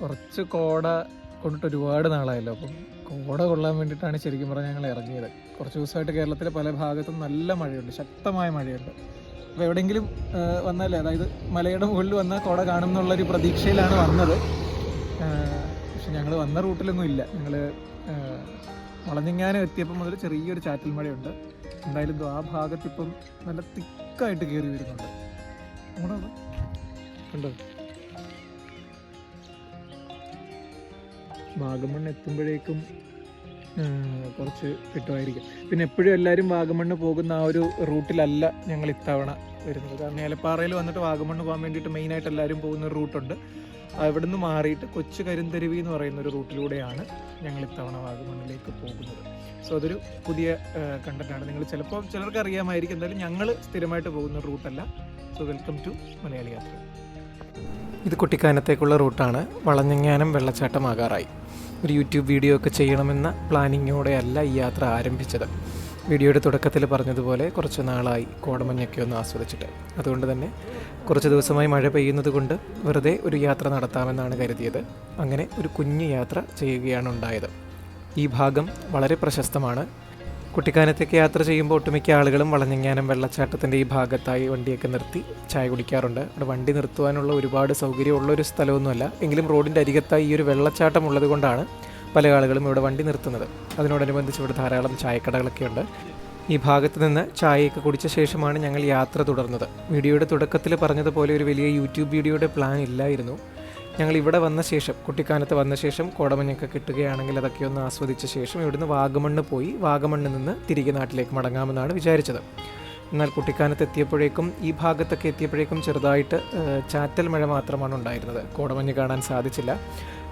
കുറച്ച് കോട കൊണ്ടിട്ട് ഒരുപാട് നാളായല്ലോ. അപ്പം കോട കൊള്ളാൻ വേണ്ടിയിട്ടാണ് ശരിക്കും പറഞ്ഞാൽ ഞങ്ങൾ ഇറങ്ങിയത്. കുറച്ച് ദിവസമായിട്ട് കേരളത്തിലെ പല ഭാഗത്തും നല്ല മഴയുണ്ട്. ശക്തമായ മഴയുണ്ട്. അപ്പോൾ എവിടെയെങ്കിലും വന്നാലേ അതായത് മലയുടെ മുകളിൽ വന്നാൽ കോട കാണും എന്നുള്ളൊരു പ്രതീക്ഷയിലാണ് വന്നത്. പക്ഷെ ഞങ്ങൾ വന്ന റൂട്ടിലൊന്നും ഇല്ല. ഞങ്ങൾ വളഞ്ഞിങ്ങാനം എത്തിയപ്പോൾ മുതൽ ചെറിയൊരു ചാറ്റൽ മഴയുണ്ട്. എന്തായാലും ആ ഭാഗത്തിപ്പം നല്ല തിക്കായിട്ട് കയറി വരുന്നുണ്ട്. കണ്ടോ? വാഗമൺ എത്തുമ്പോഴേക്കും കുറച്ച് കിട്ടുമായിരിക്കും. പിന്നെ എപ്പോഴും എല്ലാവരും വാഗമണ്ണ് പോകുന്ന ആ ഒരു റൂട്ടിലല്ല ഞങ്ങൾ ഇത്തവണ വരുന്നത്. കാരണം ഏലപ്പാറയിൽ വന്നിട്ട് വാഗമണ്ണ് പോകാൻ വേണ്ടിയിട്ട് മെയിനായിട്ട് എല്ലാവരും പോകുന്ന ഒരു റൂട്ടുണ്ട്. അവിടെ നിന്ന് മാറിയിട്ട് കൊച്ചു കരിന്തരുവി എന്ന് പറയുന്ന ഒരു റൂട്ടിലൂടെയാണ് ഞങ്ങൾ ഇത്തവണ വാഗമണ്ണിലേക്ക് പോകുന്നത്. സോ അതൊരു പുതിയ കണ്ടന്റാണ്. നിങ്ങൾ ചിലപ്പോൾ ചിലർക്ക് അറിയാമായിരിക്കും. എന്തായാലും ഞങ്ങൾ സ്ഥിരമായിട്ട് പോകുന്ന റൂട്ടല്ല. So welcome to Malayali Yathra. ഇത് കുട്ടിക്കാനത്തേക്കുള്ള റൂട്ടാണ്. വളഞ്ഞങ്ങാനം വെള്ളച്ചാട്ടമാകാറായി ഒരു യൂട്യൂബ് വീഡിയോ ഒക്കെ ചെയ്യണമെന്ന പ്ലാനിങ്ങോടെയല്ല ഈ യാത്ര ആരംഭിച്ചത്. വീഡിയോയുടെ തുടക്കത്തിൽ പറഞ്ഞതുപോലെ കുറച്ച് നാളായി കോടമഞ്ഞൊക്കെ ഒന്ന് ആസ്വദിച്ചിട്ട്. അതുകൊണ്ട് തന്നെ കുറച്ച് ദിവസമായി മഴ പെയ്യുന്നത് കൊണ്ട് വെറുതെ ഒരു യാത്ര നടത്താമെന്നാണ് കരുതിയത്. അങ്ങനെ ഒരു കുഞ്ഞു യാത്ര ചെയ്യുകയാണ് ഉണ്ടായത്. ഈ ഭാഗം വളരെ പ്രശസ്തമാണ്. കുട്ടിക്കാനത്തേക്ക് യാത്ര ചെയ്യുമ്പോൾ ഒട്ടുമിക്ക ആളുകളും വളഞ്ഞെങ്ങാനും വെള്ളച്ചാട്ടത്തിന്റെ ഈ ഭാഗത്തായി വണ്ടിയൊക്കെ നിർത്തി ചായ കുടിക്കാറുണ്ട്. അവിടെ വണ്ടി നിർത്തുവാനുള്ള ഒരുപാട് സൗകര്യമുള്ള ഒരു സ്ഥലമൊന്നുമല്ല. എങ്കിലും റോഡിന്റെ അരികത്തായി ഈ ഒരു വെള്ളച്ചാട്ടം ഉള്ളത് കൊണ്ടാണ് പല ആളുകളും ഇവിടെ വണ്ടി നിർത്തുന്നത്. അതിനോടനുബന്ധിച്ച് ഇവിടെ ധാരാളം ചായക്കടകളൊക്കെ ഉണ്ട്. ഈ ഭാഗത്ത് നിന്ന് ചായയൊക്കെ കുടിച്ച ശേഷമാണ് ഞങ്ങൾ യാത്ര തുടർന്നത്. വീഡിയോയുടെ തുടക്കത്തിൽ പറഞ്ഞതുപോലെ ഒരു വലിയ യൂട്യൂബ് വീഡിയോയുടെ പ്ലാൻ ഇല്ലായിരുന്നു. ഞങ്ങൾ ഇവിടെ വന്ന ശേഷം കുട്ടിക്കാനത്ത് വന്ന ശേഷം കോടമഞ്ഞൊക്കെ കിട്ടുകയാണെങ്കിൽ അതൊക്കെ ഒന്ന് ആസ്വദിച്ച ശേഷം ഇവിടുന്ന് വാഗമണ്ണ് പോയി വാഗമണ്ണിൽ നിന്ന് തിരികെ നാട്ടിലേക്ക് മടങ്ങാമെന്നാണ് വിചാരിച്ചത്. എന്നാൽ കുട്ടിക്കാനത്ത് എത്തിയപ്പോഴേക്കും ഈ ഭാഗത്തൊക്കെ എത്തിയപ്പോഴേക്കും ചെറുതായിട്ട് ചാറ്റൽ മഴ മാത്രമാണ് ഉണ്ടായിരുന്നത്. കോടമഞ്ഞ് കാണാൻ സാധിച്ചില്ല.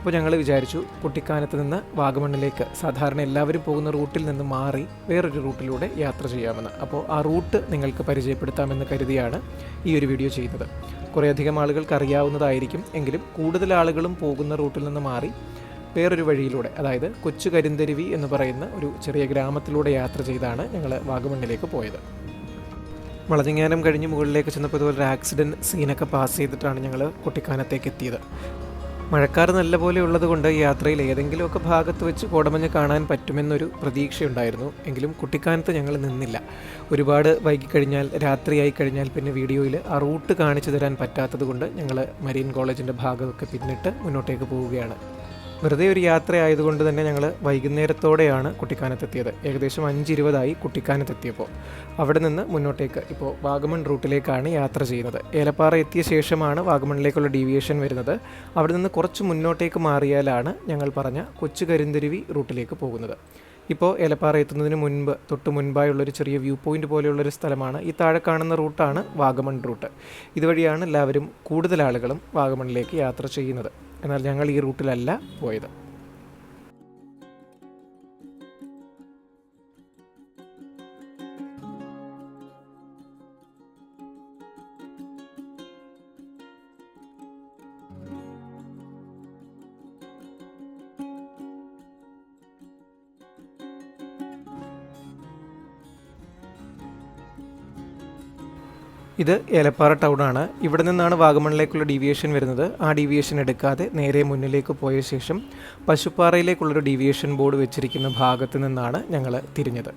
അപ്പോൾ ഞങ്ങൾ വിചാരിച്ചു കുട്ടിക്കാനത്ത് നിന്ന് വാഗമണ്ണിലേക്ക് സാധാരണ എല്ലാവരും പോകുന്ന റൂട്ടിൽ നിന്ന് മാറി വേറൊരു റൂട്ടിലൂടെ യാത്ര ചെയ്യാമെന്ന്. അപ്പോൾ ആ റൂട്ട് നിങ്ങൾക്ക് പരിചയപ്പെടുത്താമെന്ന് കരുതിയാണ് ഈ ഒരു വീഡിയോ ചെയ്യുന്നത്. കുറേയധികം ആളുകൾക്ക് അറിയാവുന്നതായിരിക്കും. എങ്കിലും കൂടുതൽ ആളുകളും പോകുന്ന റൂട്ടിൽ നിന്ന് മാറി വേറൊരു വഴിയിലൂടെ അതായത് കൊച്ചു കരിന്തരുവി എന്ന് പറയുന്ന ഒരു ചെറിയ ഗ്രാമത്തിലൂടെ യാത്ര ചെയ്താണ് ഞങ്ങൾ വാഗമണ്ണിലേക്ക് പോയത്. വളഞ്ഞങ്ങാനം കഴിഞ്ഞ് മുകളിലേക്ക് ചെന്നപ്പോൾ ഇതുപോലെ ഒരു ആക്സിഡന്റ് സീനൊക്കെ പാസ് ചെയ്തിട്ടാണ് ഞങ്ങൾ കുട്ടിക്കാനത്തേക്ക് എത്തിയത്. മഴക്കാർ നല്ലപോലെ ഉള്ളത് കൊണ്ട് യാത്രയിൽ ഏതെങ്കിലുമൊക്കെ ഭാഗത്ത് വെച്ച് കോടമഞ്ഞ് കാണാൻ പറ്റുമെന്നൊരു പ്രതീക്ഷയുണ്ടായിരുന്നു. എങ്കിലും കുട്ടിക്കാനത്ത് ഞങ്ങൾ നിന്നില്ല. ഒരുപാട് വൈകി കഴിഞ്ഞാൽ രാത്രിയായി കഴിഞ്ഞാൽ പിന്നെ വീഡിയോയിൽ ആ റൂട്ട് കാണിച്ചു തരാൻ പറ്റാത്തത് കൊണ്ട് ഞങ്ങൾ മരീൻ കോളേജിന്റെ ഭാഗമൊക്കെ പിന്നിട്ട് മുന്നോട്ടേക്ക് പോവുകയാണ്. വെറുതെ ഒരു യാത്ര ആയതുകൊണ്ട് തന്നെ ഞങ്ങൾ വൈകുന്നേരത്തോടെയാണ് കുട്ടിക്കാനത്തെത്തിയത്. ഏകദേശം അഞ്ചിരുപതായി കുട്ടിക്കാനത്തെത്തിയപ്പോൾ. അവിടെ നിന്ന് മുന്നോട്ടേക്ക് ഇപ്പോൾ വാഗമൺ റൂട്ടിലേക്കാണ് യാത്ര ചെയ്യുന്നത്. ഏലപ്പാറ എത്തിയ ശേഷമാണ് വാഗമണിലേക്കുള്ള ഡീവിയേഷൻ വരുന്നത്. അവിടെ നിന്ന് കുറച്ച് മുന്നോട്ടേക്ക് മാറിയാലാണ് ഞങ്ങൾ പറഞ്ഞ കൊച്ചു കരിന്തരുവി റൂട്ടിലേക്ക് പോകുന്നത്. ഇപ്പോൾ ഏലപ്പാറ എത്തുന്നതിന് മുൻപ് തൊട്ട് മുൻപായുള്ളൊരു ചെറിയ വ്യൂ പോയിന്റ് പോലെയുള്ളൊരു സ്ഥലമാണ് ഈ താഴെ കാണുന്ന റൂട്ടാണ് വാഗമൺ റൂട്ട്. ഇതുവഴിയാണ് എല്ലാവരും കൂടുതൽ ആളുകളും വാഗമണിലേക്ക് യാത്ര ചെയ്യുന്നത്. എന്നാൽ ഞങ്ങൾ ഈ റൂട്ടിലല്ല പോയത്. ഇത് ഏലപ്പാറ ടൗണാണ് ഇവിടെ നിന്നാണ് വാഗമണിലേക്കുള്ള ഡീവിയേഷൻ വരുന്നത്. ആ ഡീവിയേഷൻ എടുക്കാതെ നേരെ മുന്നിലേക്ക് പോയ ശേഷം പശുപ്പാറയിലേക്കുള്ളൊരു ഡീവിയേഷൻ ബോർഡ് വെച്ചിരിക്കുന്ന ഭാഗത്ത് നിന്നാണ് ഞങ്ങൾ തിരിഞ്ഞത്.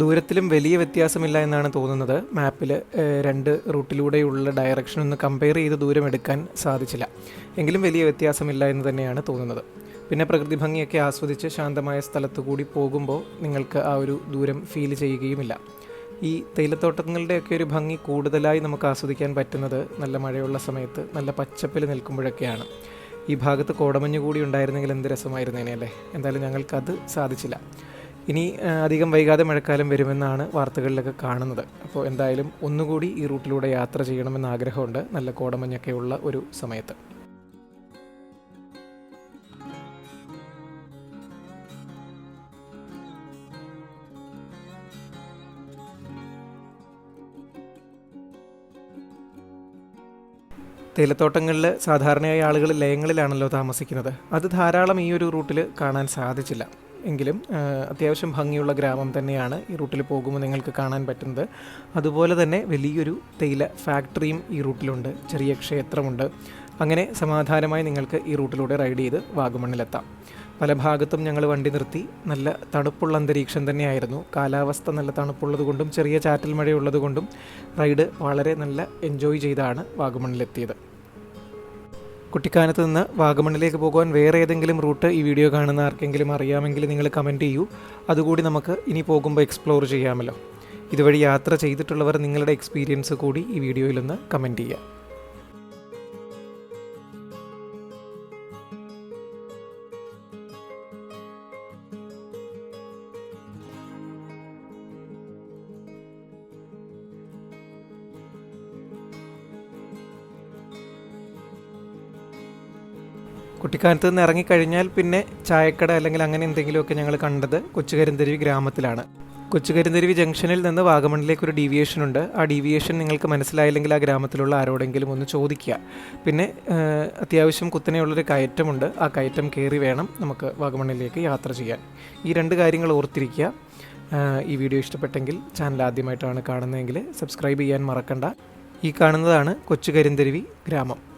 ദൂരത്തിലും വലിയ വ്യത്യാസമില്ല എന്നാണ് തോന്നുന്നത്. മാപ്പിൽ രണ്ട് റൂട്ടിലൂടെയുള്ള ഡയറക്ഷൻ ഒന്ന് കമ്പയർ ചെയ്ത് ദൂരം എടുക്കാൻ സാധിച്ചില്ല. എങ്കിലും വലിയ വ്യത്യാസമില്ല എന്ന് തന്നെയാണ് തോന്നുന്നത്. പിന്നെ പ്രകൃതി ഭംഗിയൊക്കെ ആസ്വദിച്ച് ശാന്തമായ സ്ഥലത്തു കൂടി പോകുമ്പോൾ നിങ്ങൾക്ക് ആ ഒരു ദൂരം ഫീൽ ചെയ്യുകയുമില്ല. ഈ തേയിലത്തോട്ടങ്ങളുടെയൊക്കെ ഒരു ഭംഗി കൂടുതലായി നമുക്ക് ആസ്വദിക്കാൻ പറ്റുന്നത് നല്ല മഴയുള്ള സമയത്ത് നല്ല പച്ചപ്പിൽ നിൽക്കുമ്പോഴൊക്കെയാണ്. ഈ ഭാഗത്ത് കോടമഞ്ഞ് കൂടി ഉണ്ടായിരുന്നെങ്കിൽ എന്ത് രസമായിരുന്നേനെ അല്ലേ? എന്തായാലും ഞങ്ങൾക്കത് സാധിച്ചില്ല. ഇനി അധികം വൈകാതെ മഴക്കാലം വരുമെന്നാണ് വാർത്തകളിലൊക്കെ കാണുന്നത്. അപ്പോൾ എന്തായാലും ഒന്നുകൂടി ഈ റൂട്ടിലൂടെ യാത്ര ചെയ്യണമെന്ന് ആഗ്രഹമുണ്ട് നല്ല കോടമഞ്ഞൊക്കെയുള്ള ഒരു സമയത്ത്. തേയിലത്തോട്ടങ്ങളിൽ സാധാരണയായി ആളുകൾ ലയങ്ങളിലാണല്ലോ താമസിക്കുന്നത്. അത് ധാരാളം ഈ ഒരു റൂട്ടിൽ കാണാൻ സാധിച്ചില്ല. എങ്കിലും അത്യാവശ്യം ഭംഗിയുള്ള ഗ്രാമം തന്നെയാണ് ഈ റൂട്ടിൽ പോകുമ്പോൾ നിങ്ങൾക്ക് കാണാൻ പറ്റുന്നത്. അതുപോലെ തന്നെ വലിയൊരു തേയില ഫാക്ടറിയും ഈ റൂട്ടിലുണ്ട്. ചെറിയ ക്ഷേത്രമുണ്ട്. അങ്ങനെ സമാധാനമായി നിങ്ങൾക്ക് ഈ റൂട്ടിലൂടെ റൈഡ് ചെയ്ത് വാഗമണ്ണിലെത്താം. പല ഭാഗത്തും ഞങ്ങൾ വണ്ടി നിർത്തി. നല്ല തണുപ്പുള്ള അന്തരീക്ഷം തന്നെയായിരുന്നു. കാലാവസ്ഥ നല്ല തണുപ്പുള്ളതുകൊണ്ടും ചെറിയ ചാറ്റൽ മഴയുള്ളതുകൊണ്ടും റൈഡ് വളരെ നല്ല എൻജോയ് ചെയ്താണ് വാഗമണ്ണിലെത്തിയത്. കുട്ടിക്കാനത്ത് നിന്ന് വാഗമണ്ണിലേക്ക് പോകുവാൻ വേറെ ഏതെങ്കിലും റൂട്ട് ഈ വീഡിയോ കാണുന്ന ആർക്കെങ്കിലും അറിയാമെങ്കിൽ നിങ്ങൾ കമന്റ് ചെയ്യൂ. അതുകൂടി നമുക്ക് ഇനി പോകുമ്പോൾ എക്സ്പ്ലോർ ചെയ്യാമല്ലോ. ഇതുവഴി യാത്ര ചെയ്തിട്ടുള്ളവർ നിങ്ങളുടെ എക്സ്പീരിയൻസ് കൂടി ഈ വീഡിയോയിലൊന്ന് കമന്റ് ചെയ്യുക. കുട്ടിക്കാനത്ത് നിന്ന് ഇറങ്ങിക്കഴിഞ്ഞാൽ പിന്നെ ചായക്കട അല്ലെങ്കിൽ അങ്ങനെ എന്തെങ്കിലുമൊക്കെ ഞങ്ങൾ കണ്ടത് കൊച്ചുകരിന്തരുവി ഗ്രാമത്തിലാണ്. കൊച്ചുകരിന്തരുവി ജംഗ്ഷനിൽ നിന്ന് വാഗമണിലേക്ക് ഒരു ഡീവിയേഷൻ ഉണ്ട്. ആ ഡീവിയേഷൻ നിങ്ങൾക്ക് മനസ്സിലായില്ലെങ്കിൽ ആ ഗ്രാമത്തിലുള്ള ആരോടെങ്കിലും ഒന്ന് ചോദിക്കുക. പിന്നെ അത്യാവശ്യം കുത്തനെയുള്ളൊരു കയറ്റമുണ്ട്. ആ കയറ്റം കയറി വേണം നമുക്ക് വാഗമണിലേക്ക് യാത്ര ചെയ്യാൻ. ഈ രണ്ട് കാര്യങ്ങൾ ഓർത്തിരിക്കുക. ഈ വീഡിയോ ഇഷ്ടപ്പെട്ടെങ്കിൽ ചാനൽ ആദ്യമായിട്ടാണ് കാണുന്നതെങ്കിൽ സബ്സ്ക്രൈബ് ചെയ്യാൻ മറക്കണ്ട. ഈ കാണുന്നതാണ് കൊച്ചുകരിന്തരുവി ഗ്രാമം.